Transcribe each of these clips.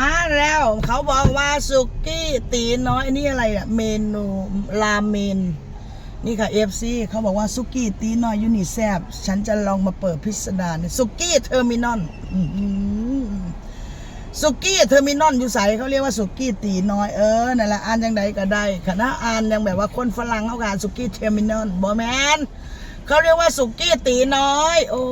มาแล้ว เขาบอกว่าสุกี้ตีน้อยนี่อะไรอะเมนูราเมนนี่ค่ะเอฟซีเขาบอกว่าสุกี้ตีน้อยยูนิแซบฉันจะลองมาเปิดพิสดารเนี่ยสุกี้เทอร์มินอลสุกี้เทอร์มินอลอยู่ใสเขาเรียกว่าสุกี้ตีน้อยเออนั่นแหละอ่านยังไงก็ได้คณะอ่านยังแบบว่าคนฝรั่งเขาการสุกี้เทอร์มินอลบอแมน เขาเรียกว่าสุกี้ตีน้อย โอ้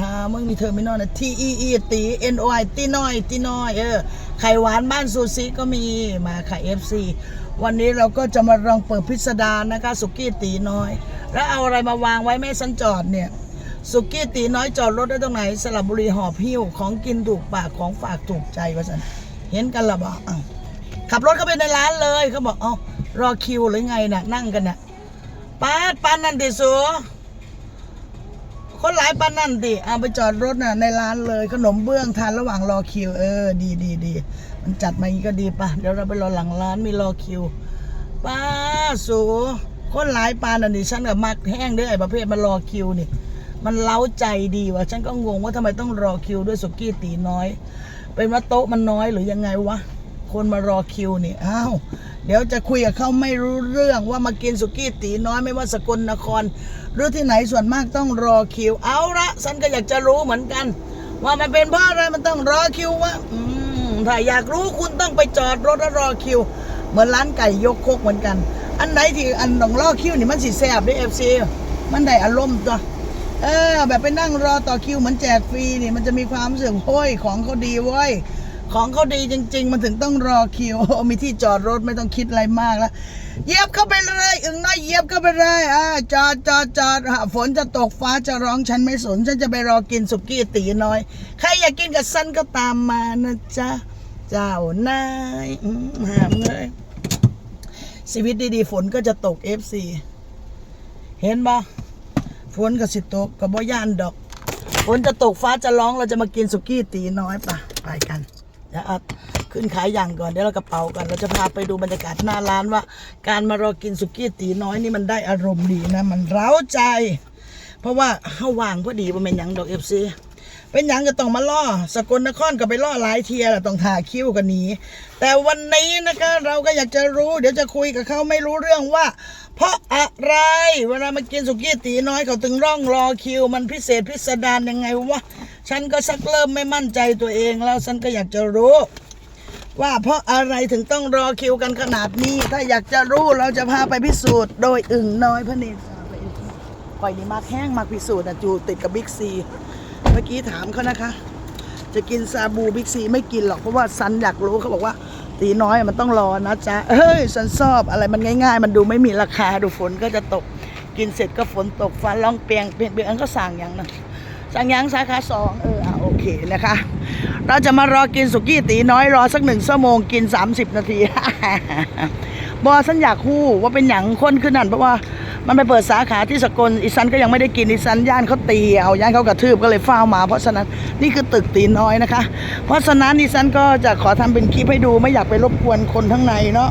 นะมึงมีเทอร์มินอลนะ T E E ตี N O I ตีน้อยตีน้อยเออไข่หวานบ้านซูซิก็มีมาค่ะ FC วันนี้เราก็จะมาลองเปิดพิสดารนะคะ สุกี้ตีน้อย แล้วเอาอะไรมาวางไว้ไม่ให้ฉันจอดเนี่ยสุกี้ตีน้อยจอดรถได้ตรงไหนสระบุรีหอบหิ้วของกินถูกปากของฝากถูกใจว่าสันเห็นกันละบอกอ้าขับรถเข้าไปในร้านเลยเขาบอกเอ้ารอคิวหรือไงน่ะนั่งกันน่ะ ปาดปานนันติสูคนหลายปานนันติเอาไปจอดรถน่ะในร้านเลยขนมเบื้องทานระหว่างรอคิว เออ ดีดีดีมันจัดมาอย่างนี้ก็ดีป่ะเดี๋ยวเราไปรอหลังร้านมีรอคิวป้าสูคนหลายปานันนี้ฉันกับมักแห้งด้วยไอ้ประเภทมารอคิวนี่มันเล้าใจดีวะฉันก็งงว่าทำไมต้องรอคิวด้วยสุกี้ตีน้อย เป็นว่าโต๊ะมันน้อยหรือยังไงวะคนมารอคิวนี่อ้าว เดี๋ยวจะคุยกับเขาไม่รู้เรื่องว่ามากินสุกี้ตีน้อยไม่ว่าสกลนคร หรือที่ไหนส่วนมากต้องรอคิว เอาละฉันก็อยากจะรู้เหมือนกัน ว่ามันเป็นเพราะอะไรมันต้องรอคิววะถ้าอยากรู้คุณต้องไปจอดรถแล้วรอคิว เหมือนร้านไก่ยกโคกเหมือนกัน อันไหนที่อันต้องรอคิวนี่มันสิแซ่บด้วยเอฟซีมันได้อารมณ์ตัวเออแบบไปนั่งรอต่อคิวเหมือนแจกฟรีนี่มันจะมีความรู้สึกโอ้ยของเขาดีเว้ย ของเขาดีจริง ๆ มันถึงต้องรอคิว มีที่จอดรถไม่ต้องคิดอะไรมากแล้วเยียบเข้าไปเลยอึ่งน้อยเยียบเข้าไปเลยอ่าจอดจอดจอดฝนจะตกฟ้าจะร้องฉันไม่สน ฉันจะไปรอกินสุกี้ตีน้อย ใครอยากกินกับฉันก็ตามมานะจ๊ะ เจ้านายหามเลยชีวิตดีๆ ฝนก็จะตกเอฟซีเห็นบ่ฝนก็สิตกก็บ่ย่านดอกฝนจะตกฟ้าจะร้องเราจะมากินสุกี้ตีน้อยปะไปกัน ดี๋ยวเอาขึ้นขายอย่างก่อนเดี๋ยวเรากระเป๋ากันเราจะพาไปดูบรรยากาศหน้าร้านว่า การมารอกินสุกี้ตีน้อยนี่มันได้อารมณ์ดีนะ มันเร้าใจ เพราะว่าเฮาว่างพอดีว่าเป็นยังดอกเอฟซีเป็นยังก็ต้องมาล่อ สกลนครก็ไปล่อหลายเทียแหละต้องถ่าคิ้วกันหนีแต่วันนี้นะคะเราก็อยากจะรู้ เดี๋ยวจะคุยกับเขาไม่รู้เรื่องว่า เพราะอะไรเวลามากินสุกี้ตีน้อยเขาถึงร่องรอคิว มันพิเศษพิสดารยังไงวะ ฉันก็สักเริ่มไม่มั่นใจตัวเองแล้วฉันก็อยากจะรู้ ว่าเพราะอะไรถึงต้องรอคิวกันขนาดนี้ ถ้าอยากจะรู้เราจะพาไปพิสูจน์โดยอึ่งน้อยพระเนตรไปปล่อยนี่มากแห้งมากพิสูจน์นะจูติดกับบิ๊กซีเมื่อกี้ถามเขานะคะ จะกินซาบูบิ๊กซีไม่กินหรอกเพราะว่าซันอยากรู้เขาบอกว่า ตีน้อยมันต้องรอนะจ๊ะเฮ้ยฉันชอบอะไรมันง่าย ๆ มันดูไม่มีราคาดูฝนก็จะตกกินเสร็จก็ฝนตกฟ้าร้องเปียงเปียงเปียงอันก็สั่งอย่างนะ สังย่างสาขาสองเออโอเคนะคะ เราจะมารอกินสุกี้ตีน้อยรอสักหนึ่งชั่วโมงกิน 30 นาทีบอสันอยากคู่ว่าเป็นอย่างคนขึ้นนั่นเพราะว่ามันไปเปิดสาขาที่สกลอีสันก็ยังไม่ได้กินอีสันย่านเขาตีเอาย่านเขากระทืบก็เลยเฝ้าวมา เพราะฉะนั้นนี่คือตึกตีน้อยนะคะ เพราะฉะนั้นอีสันก็จะขอทำเป็นคลิปให้ดูไม่อยากไปรบกวนคนข้งในเนาะ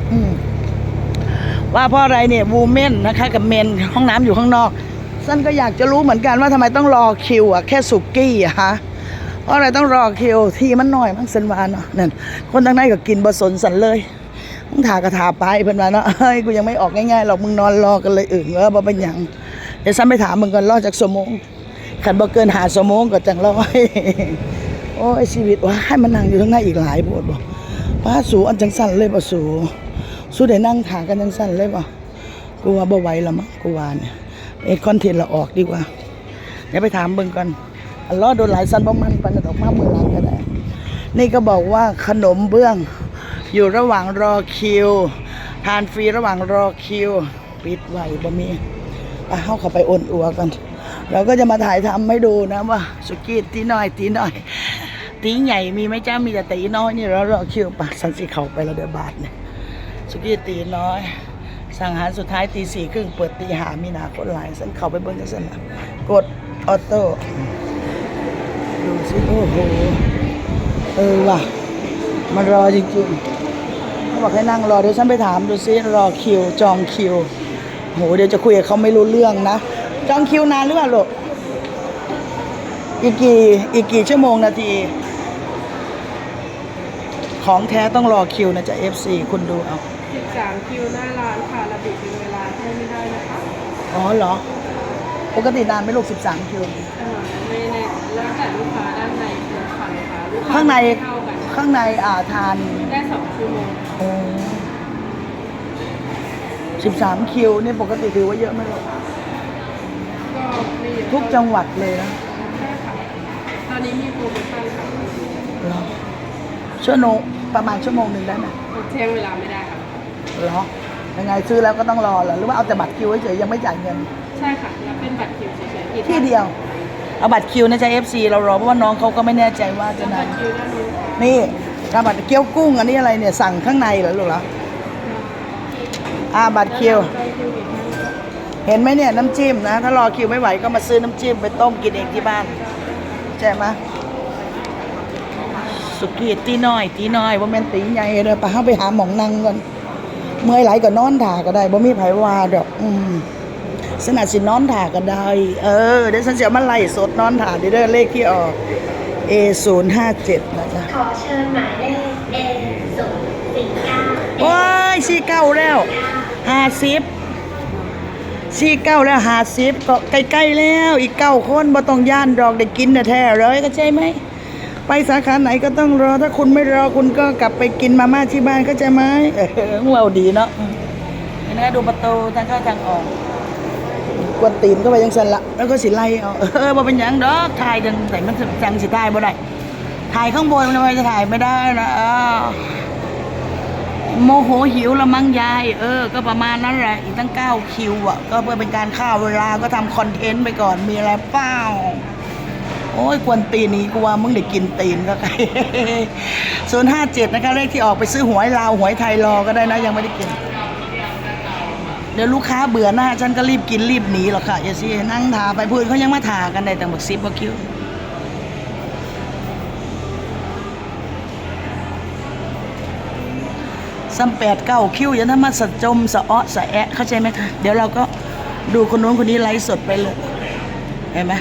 ว่าเพราะอะไรเนี่ยวูเมนนะคะ กับเมนห้องน้ำอยู่ข้างนอก สันก็อยากจะรู้เหมือนกันว่าทำไมต้องรอคิวอะแค่สุกี้อะฮะเพราะอะไรต้องรอคิวทีมันหน่อยมั้งสันวาเนาะนั่นคนทางในก็กินบะสนสันเลยมึงถากระถาไปเพิ่นว่าเนาะเฮ้ยกูยังไม่ออกง่ายๆหรอกมึงนอนรอกันเลยอึ่งเออบ่เป็นยังเดี๋ยวสันไปถามมึงก่อนรอจากสมงขันบ่เกินหาสมงก็จังรอโอ้ยชีวิตว่าให้มันนั่งอยู่ข้างในอีกหลายโพดบ่ป้าสูอันจังสั่นเลยบ่สูสู้ได้นั่งถากันยังสั้นเลยป่ะกูว่าบ่ไหวล้วมั้งกูว่าเนี่ย เอ็ดคอนเทนต์เราออกดีกว่า เดี๋ยวไปถามเบิ่งก่อนอันล้อโดนหลายสันบ่มันปันดอกมาเมื่อหลังก็ได้ นี่ก็บอกว่าขนมเบื้อง อยู่ระหว่างรอคิว ทานฟรีระหว่างรอคิว ปิดไหวบ่มีไปเข้าเข้าไปอ่นอัวกัน เราก็จะมาถ่ายทำให้ดูนะว่า สุกี้ตีน้อยตีน้อยตีใหญ่มีไหมจ้ามีแต่ตีน้อยนี่เรารอคิวปะสันสิเขาไปแล้วเดือบาทเนี่ยสุกี้ตีน้อย สั่งอาหารสุดท้ายตีสี่ครึ่งเปิดตีหามีนาคนหลายฉันเข้าไปเบิ้งกันสันนะกดออโต้ดูสิโอ้โหเออว่ะมันรอจริงๆเขาบอกให้นั่งรอเดี๋ยวฉันไปถามดูซิรอคิวจองคิวโหเดี๋ยวจะคุยกับเขาไม่รู้เรื่องนะ จองคิวนานหรือเปล่าลูกอีกกี่อีกกี่ชั่วโมงนาที ของแท้ต้องรอคิวนะจ๊ะ FC คุณดูเอา13คิวหน้าร้านค่ะระบุเป็นเวลาให้ไม่ได้นะคะอ๋อเหรอ ปกตินานไหม่ลูก 13 คิวอ่าไม่แน่แล้วแต่ลูกค้าด้านในคือค่ะลูกค้าลูกค้าข้างใน ไม่เท่ากันข้างในอ่าทานได้2ชั่วโมงโอ้13 คิวนี่ปกติถือว่าเยอะไหมลูกก็ไม่เยอะทุกจังหวัดเลยนะใช่ค่ะตอนนี้มีโปรโมชั่นค่ะ เหรอชั่วโมง ประมาณชั่วโมงหนึ่งได้ไหมแจ้งเวลาไม่ได้ค่ะเหรอยังไงซื้อแล้วก็ต้องรอเหรอหรือว่าเอาแต่บัตรคิวเฉยๆยังไม่จ่ายเงิน ใช่ค่ะแล้วเป็นบัตรคิวเฉยๆอีกที่เดียว เอาบัตรคิวนะจ๊ะ FC เรารอเพราะว่าน้องเขาก็ไม่แน่ใจว่าจะบันาตนรคิวด้านนู้นค่ะนี่กาบัตรเกี๊ยวกุ้งอันนี้อะไรเนี่ยสั่งข้างในเหรอลูกเหรออ่าบัตรคิวได้คิวอีกท่านก็เห็นไหมเนี่ยน้ำจิ้มนะ ถ้ารอคิวไม่ไหวก็มาซื้อน้ำจิ้มไปต้มกินเองที่บ้าน ใช่ไหม สุกี้ตีน้อย ตีน้อยว่าแม่นตีใหญ่เด้อไปหาไปหาหมองนั่งก่อนเมื่อยไหลก็นอนถ่าก็ได้บ่มีไผว่าดอกอืมสนาดสินอนถ่าก็ได้ เออเดี๋ยวฉันจะเอามาไล่สดนอนถ่าเดี๋ยวเด้อเลขที่ออก A 0 5 7นะจ๊ะขอเชิญหมายเลข A ศูนย์สี่เก้าว้ายสี่เก้าแล้วห้าสิบสี่เก้าแล้วห้าสิบก็ใกล้ๆแล้ว อีกเก้าคนบ่ต้องย่านดอกได้กินแท้ๆเลยก็ใช่ไหม ไปสาขาไหนก็ต้องรอ ถ้าคุณไม่รอคุณก็กลับไปกินมาม่าที่บ้านก็จะไหมเออเราดีเนาะเห็นไหมดูประตูทางเข้าทางออกกวนตีนก็ไปยังสันละแล้วก็สิไล่เอาเออบ่เป็นยังดอกถ่ายจังแต่มันจังสิถ่ายบ่ได้ถ่ายข้างบนมันทำไมจะถ่ายไม่ได้นะโมโหหิวละมั้งยาย เออ ก็ประมาณนั้นแหละอีกตั้งเก้าคิวอะ ก็เพื่อเป็นการฆ่าเวลาก็ทำคอนเทนต์ไปก่อนมีอะไรเปล่า โอ้ยกวนตีนนี้กูว่ามึงได้กินตีนก็ใครศูนย์ห้าเจ็ดนะคะเลขที่ออกไปซื้อหวยลาวหวยไทยรอก็ได้นะยังไม่ได้กิน เดี๋ยวลูกค้าเบื่อหน้าฉันก็รีบกินรีบหนีหรอกค่ะอย่าสินั่งทาไปพื้นเขายังมาทากันได้แต่บักซิบบักคิวซ้ำแปดเก้าคิวอยันถ้ามาสะจมสะอ้อสะแอะเข้าใจไหมคะเดี๋ยวเราก็ดูคนนู้นคนนี้ไลฟ์สดไปเลยเห็นไหม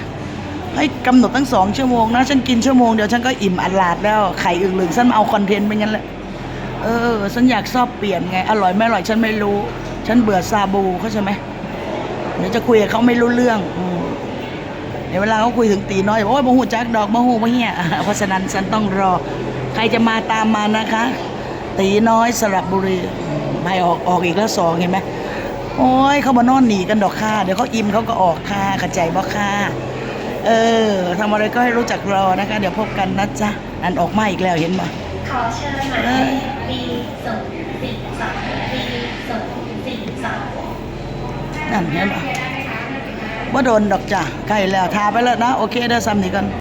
ให้กำหนดตั้งสองชั่วโมงนะ ฉันกินชั่วโมงเดียวฉันก็อิ่มอัดลาดแล้วไข่อึ่งหลึงฉันเอาคอนเทนต์ไปงั้นแหละเออ ฉันอยากชอบเปลี่ยนไง อร่อยไม่อร่อยฉันไม่รู้ ฉันเบื่อซาบูเขาใจไหมเดี๋ยวจะคุยกับเขาไม่รู้เรื่องเดี๋ยวเวลาเขาคุยถึงตีน้อยบอกว่าโมหูจักดอกโมหูโมเฮียเพราะฉะนั้นฉันต้องรอ ใครจะมาตามมานะคะ ตีน้อยสระบุรีไม่ออกออกอีกแล้วสองเห็นไหมโอ้ยเขามานอนหนีกันดอกค่ะเดี๋ยวเขาอิ่มเขาก็ออกค่ะเข้าใจบ่ค่ะ เออทำอะไรก็ให้รู้จักรอนะคะ เดี๋ยวพบกันนะจ๊ะอันออกมาอีกแล้วเห็นไหมขอเชิญหมายเลข B ศูนย์สี่สอง B ศูนย์สี่สองนั่นเห็นปะว่าโดนดอกจ้ะใกล้แล้วทาไปแล้วนะ โอเคเด้อซ้ำนี่กัน